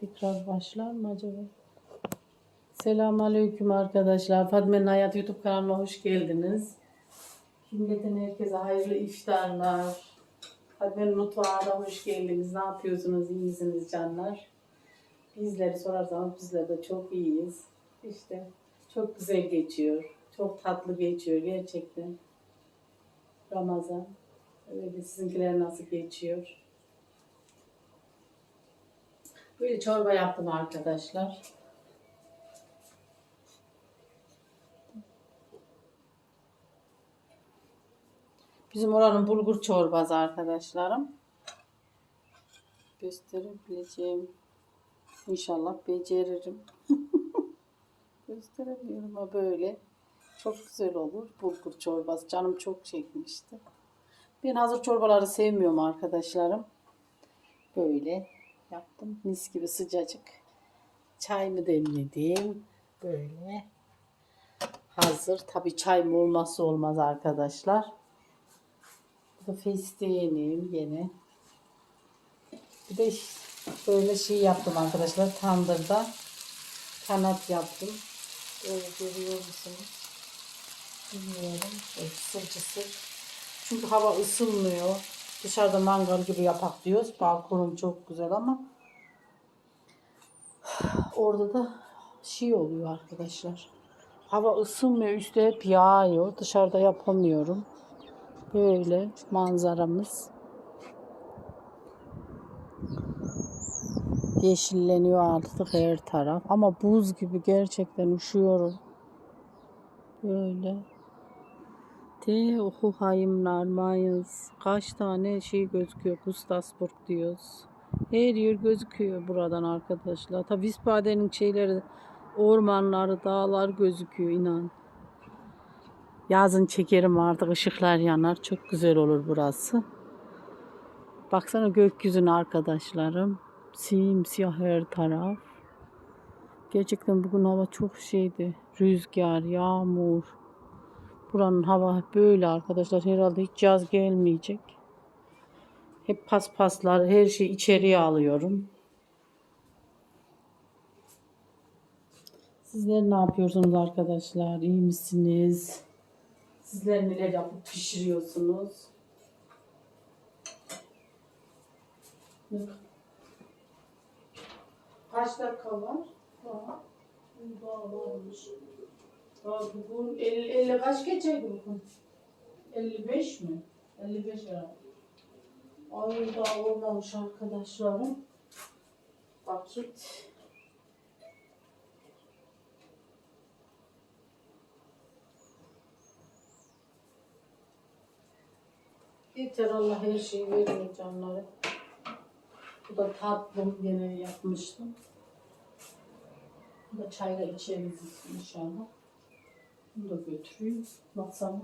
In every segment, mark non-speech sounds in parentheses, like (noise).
Tekrar başlar mı acaba? Selamünaleyküm arkadaşlar. Fatma'nın Hayat YouTube kanalına hoş geldiniz. Cümleten herkese hayırlı iftarlar. Fatma'nın mutfağına hoş geldiniz. Ne yapıyorsunuz? İyi misiniz canlar? Bizleri sorarsanız bizler de çok iyiyiz. İşte çok güzel geçiyor. Çok tatlı geçiyor gerçekten. Ramazan. Öyle sizinkiler nasıl geçiyor? Böyle çorba yaptım arkadaşlar. Bizim oranın bulgur çorbası arkadaşlarım. Gösterebileceğim. İnşallah beceririm. (laughs) Gösteremiyorum ama böyle. Çok güzel olur bulgur çorbası. Canım çok çekmişti. Ben hazır çorbaları sevmiyorum arkadaşlarım. Böyle yaptım. Mis gibi sıcacık. Çayımı demledim. Böyle. Hazır. Tabii çayım olmazsa olmaz arkadaşlar. Bu fesleğenim yine. Bir de böyle şey yaptım arkadaşlar. Tandırda kanat yaptım. Böyle görüyor musunuz? Bilmiyorum. Evet, sıcısı. Çünkü hava ısınmıyor. Dışarıda mangal gibi yapak diyoruz. Balkonum çok güzel ama orada da şey oluyor arkadaşlar. Hava ısınmıyor. Üstte hep yağıyor. Dışarıda yapamıyorum. Böyle manzaramız. Yeşilleniyor artık her taraf. Ama buz gibi gerçekten üşüyorum. Böyle. Oku hayımlar mayız. Kaç tane şey gözüküyor. Gustasburg diyoruz. Her yer gözüküyor buradan arkadaşlar. Tabi Wiesbaden'in şeyleri ormanları, dağlar gözüküyor inan. Yazın çekerim artık ışıklar yanar. Çok güzel olur burası. Baksana gökyüzüne arkadaşlarım. Simsiyah her taraf. Gerçekten bugün hava çok şeydi. Rüzgar, yağmur. Buranın hava böyle arkadaşlar. Herhalde hiç yaz gelmeyecek. Hep paspaslar, her şeyi içeriye alıyorum. Sizler ne yapıyorsunuz arkadaşlar? İyi misiniz? Sizler neler yapıp pişiriyorsunuz? Kaç dakika var? Daha, daha varmış. Bugün 50, 50 kaç geçeydi bugün? 55 mi? 55 herhalde. Ay daha olmamış arkadaşlarım. Vakit. Yeter Allah her şeyi veriyor canları. Bu da tatlım gene yapmıştım. Bu da çayla içeriz inşallah. Bunu da götüreyim masama.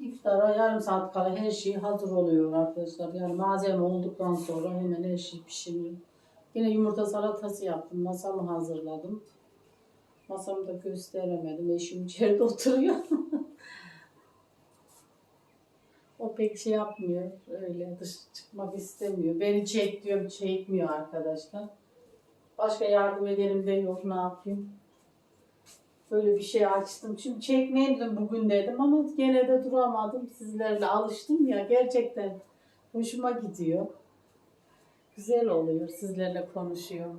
İftara yarım saat kala her şey hazır oluyor arkadaşlar. Yani malzeme olduktan sonra hemen her şey pişiriyor. Yine yumurta salatası yaptım. Masamı hazırladım. Masamı da gösteremedim. Eşim içeride (laughs) oturuyor. o pek şey yapmıyor. Öyle dış çıkmak istemiyor. Beni çek diyorum çekmiyor arkadaşlar. Başka yardım edelim de yok ne yapayım. Böyle bir şey açtım. Şimdi çekmeyeyim bugün dedim ama gene de duramadım. Sizlerle alıştım ya gerçekten hoşuma gidiyor. Güzel oluyor sizlerle konuşuyor.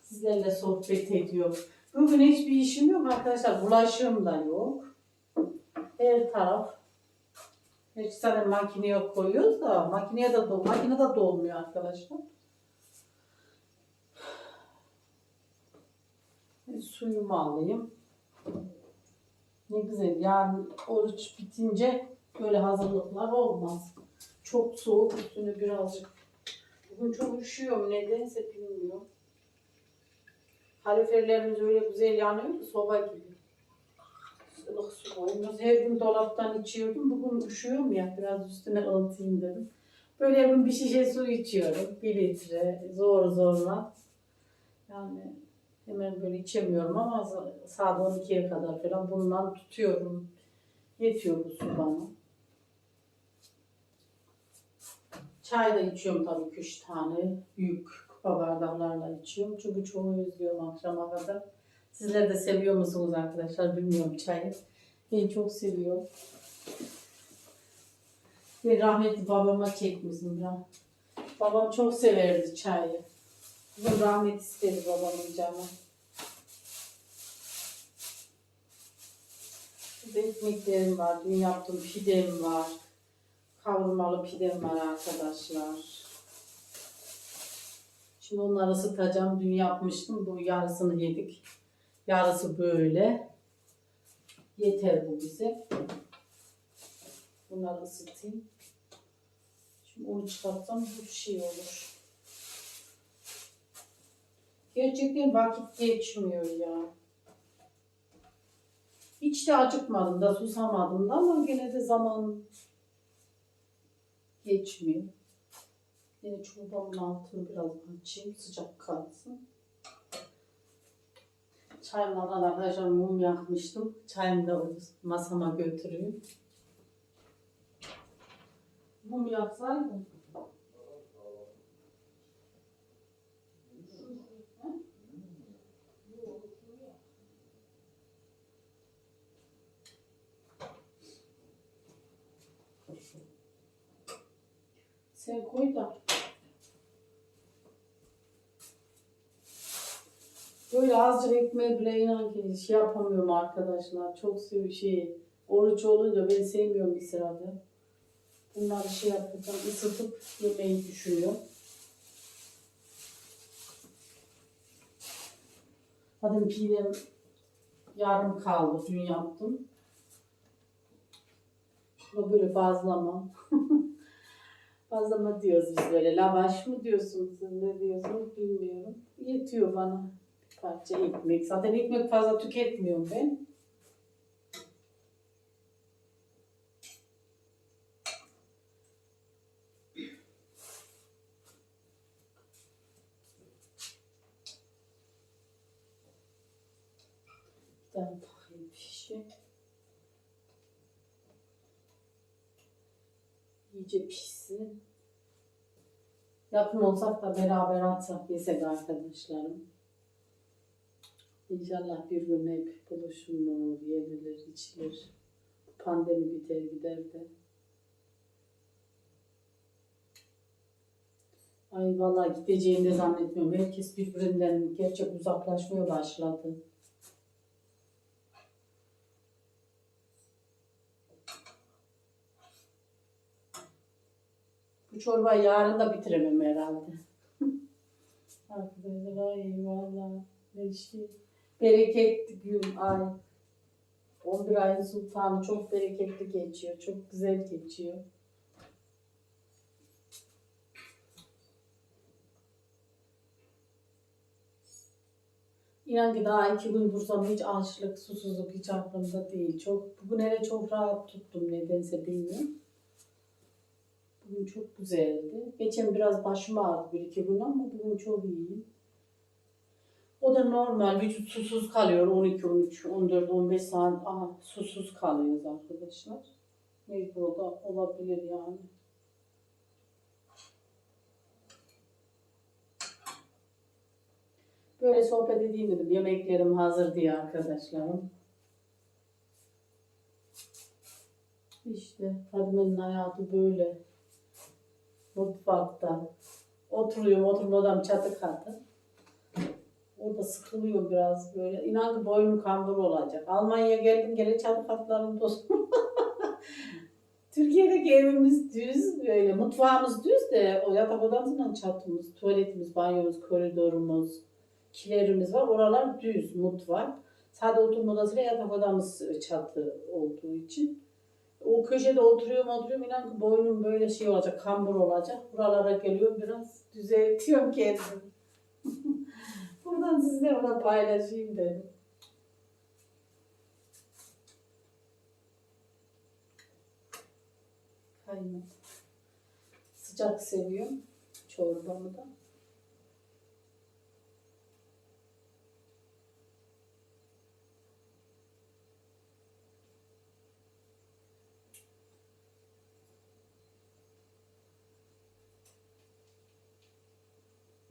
Sizlerle sohbet ediyor. Bugün hiçbir işim yok arkadaşlar. Bulaşığım da yok. Her taraf. Hiç zaten makineye koyuyoruz da makineye de dol makine de dolmuyor arkadaşlar. Suyumu alayım. Ne güzel. Yarın oruç bitince böyle hazırlıklar olmaz. Çok soğuk üstüne birazcık. Bugün çok üşüyorum nedense bilmiyorum. Kaloriferlerimiz öyle güzel yanıyor ki soba gibi. ılık su koyuyoruz. Her gün dolaptan içiyordum. Bugün üşüyorum ya biraz üstüne ılıtayım dedim. Böyle gün bir şişe su içiyorum. Bir litre zor zorla. Yani hemen böyle içemiyorum ama sa- saat 12'ye kadar falan bundan tutuyorum. Yetiyor bu su bana. Çay da içiyorum tabii ki tane. Büyük kupa bardaklarla içiyorum. Çünkü çoğu özlüyorum akşama kadar. Sizler de seviyor musunuz arkadaşlar bilmiyorum çayı. Ben çok seviyorum. Ben rahmetli babama çekmişim ya. Babam çok severdi çayı. Bugün rahmet istedi babamın canı. Burada ekmeklerim var. Dün yaptığım pidem var. Kavurmalı pidem var arkadaşlar. Şimdi onları ısıtacağım. Dün yapmıştım. Bu yarısını yedik. Yarısı böyle. Yeter bu bize. Bunları ısıtayım. Şimdi onu çıkartsam bu şey olur. Gerçekten vakit geçmiyor ya. Hiç de acıkmadım da susamadım da ama gene de zaman geçmiyor. Yine çorbamın altını biraz açayım sıcak kalsın. Çayımdan arkadaşlar mum yakmıştım. Çayımı da masama götüreyim. Mum yaksaydım. Sen koy da. Böyle azıcık ekmeği bile inan ki şey yapamıyorum arkadaşlar. Çok sev şey. Oruç olunca ben sevmiyorum israfı. Bunları şey yapacağım, ısıtıp yemeyi düşünüyorum. Zaten pidem yarım kaldı. Dün yaptım. Bu böyle bazlama. (laughs) bazlama diyoruz biz böyle. Lavaş mı diyorsunuz? Ne diyorsunuz bilmiyorum. Yetiyor bana parça ekmek. Zaten ekmek fazla tüketmiyorum ben. Bir tane takayım fişi. İyice pişsin. Yakın olsak da beraber atsak yesek arkadaşlarım. İnşallah bir gün hep buluşulur, yenilir, içilir. Pandemi biter gider de. Ay vallahi gideceğini de zannetmiyorum. Herkes birbirinden gerçek uzaklaşmaya başladı. Bu çorbayı yarın da bitiremem herhalde. (laughs) Arkadaşlar ay valla ne şey. Bereketli gün ay. 11 ayın sultanı çok bereketli geçiyor. Çok güzel geçiyor. İnan ki daha iki gün dursam hiç açlık, susuzluk hiç aklımda değil. Çok, bugün hele çok rahat tuttum nedense bilmiyorum. Bugün çok güzeldi. Geçen biraz başım ağrıdı bir iki gün ama bugün çok iyiyim. O da normal. Vücut susuz kalıyor 12, 13, 14, 15 saat aha, susuz kalıyoruz arkadaşlar. Mecbur o da olabilir yani. Böyle sohbet edeyim dedim. Yemeklerim hazır diye arkadaşlarım. İşte Fadime'nin hayatı böyle. Mutfakta. Oturuyorum, oturma odam çatı katı. Orada sıkılıyor biraz böyle. İnan ki boynum kambur olacak. Almanya'ya geldim gele çatı katlarım toz. (laughs) Türkiye'deki evimiz düz böyle. Mutfağımız düz de o yatak odamızla çatımız, tuvaletimiz, banyomuz, koridorumuz, kilerimiz var. Oralar düz mutfak. Sadece oturma odası ve yatak odamız çatı olduğu için o köşede oturuyorum oturuyorum inan ki boynum böyle şey olacak, kambur olacak. Buralara geliyorum biraz düzeltiyorum kendimi. (laughs) Buradan sizlerle paylaşayım dedim. Kaynadı. Sıcak seviyorum çorbamı da.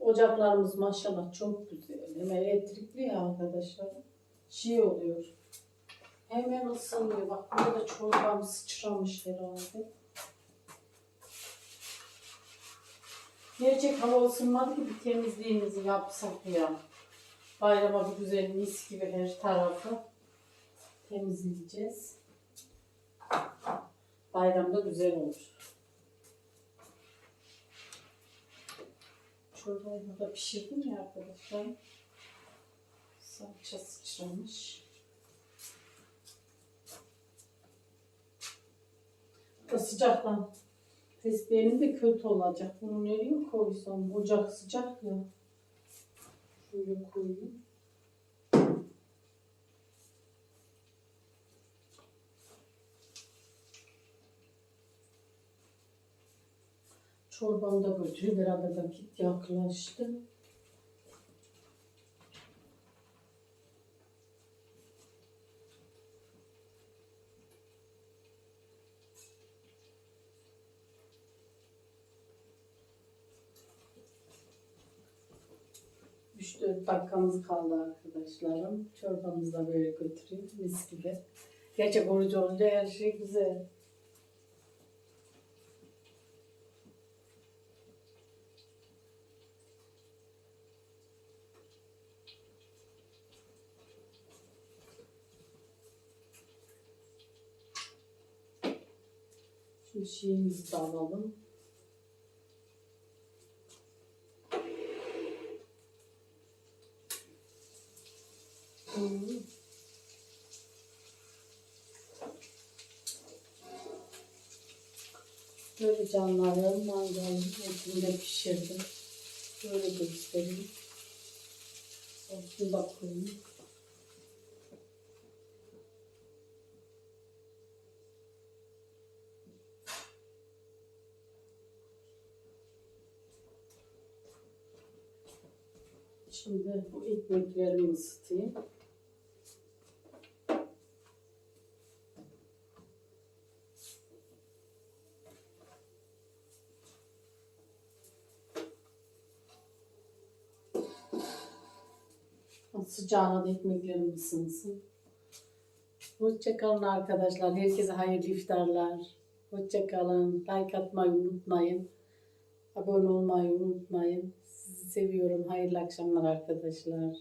Ocaklarımız maşallah çok güzel. Hem elektrikli ya arkadaşlar. Şey oluyor. Hemen ısınıyor. Bak burada da çorbam sıçramış herhalde. Gerçek hava ısınmadı ki bir temizliğimizi yapsak ya. Bayrama bir güzel mis gibi her tarafı temizleyeceğiz. Bayramda güzel olur. Çorbayı burada pişirdim ya arkadaşlar. Salça sıçramış. Da sıcaktan tesbihim de kötü olacak. Bunu nereye koysam? Ocak sıcak ya. Şöyle koyayım. Çorbam da götürüyor. Beraber vakit yaklaştı. Üç dört dakikamız kaldı arkadaşlarım. Çorbamızı da böyle götürüyor. Mis gibi. Gerçek oruç olunca her şey güzel. Şimdi şeyimizi alalım. Hmm. Böyle canlarım mangalın etinde pişirdim. Böyle göstereyim. Sosunu da Şimdi bu ekmeklerimi ısıtayım. Sıcağına da ekmeklerim ısınsın. Hoşçakalın arkadaşlar. Herkese hayırlı iftarlar. Hoşçakalın. Like atmayı unutmayın. Abone olmayı unutmayın. Seviyorum. Hayırlı akşamlar arkadaşlar.